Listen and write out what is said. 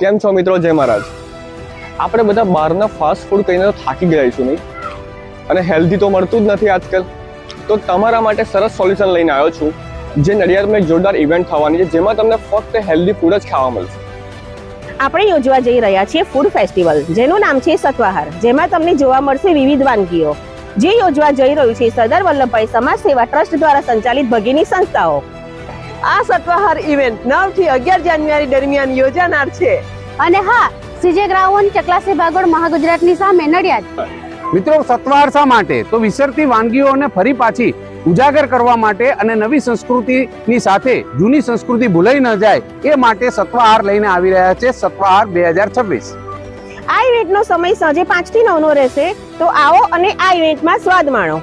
કેમ છો મિત્રો? જય મહારાજ. આપણે બધા બહારના ફાસ્ટ ફૂડ કહીને તો થાકી ગયા છું નહીં? અને હેલ્ધી તો મળતું જ નથી આજકાલ. તો તમારા માટે સરસ સોલ્યુશન લઈને આવ્યો છું, જે નડિયાદમાં એક જોરદાર ઇવેન્ટ થવાની છે, જેમાં તમને ફક્ત હેલ્ધી ફૂડ જ ખાવા મળશે. આપણે યોજવા જઈ રહ્યા છીએ ફૂડ ફેસ્ટિવલ જેનું નામ છે સત્વાહાર, જેમાં તમને જોવા મળશે વિવિધ વાનગીઓ. જે યોજવા જઈ રહ્યું છે, સરદાર વલ્લભભાઈ સમાજ સેવા ટ્રસ્ટ દ્વારા સંચાલિત ભગીની સંસ્થાઓ. આ સત્વાહાર ઇવેન્ટ નવથી અગિયાર જાન્યુઆરી દરમિયાન યોજાનાર છે. અને હા સીજે ગ્રાઉન્ડ ચકલાસી ભાગોળ મહાગુજરાતની સામે નડિયાદ. મિત્રો સત્વારસા માટે? તો વિસરતી વાનગીઓને ફરી પાછી ઉજાગર કરવા માટે અને નવી સંસ્કૃતિની સાથે જૂની સંસ્કૃતિ ભૂલાઈ ન જાય એ માટે સત્વાહાર લઈને આવી રહ્યા છે સત્વાહાર બે હજાર છવ્વીસ. આ ઇવેન્ટનો સમય સાંજે પાંચથી નવ નો રહેશે તો આવો અને આ ઇવેન્ટમાં સ્વાદ માણો.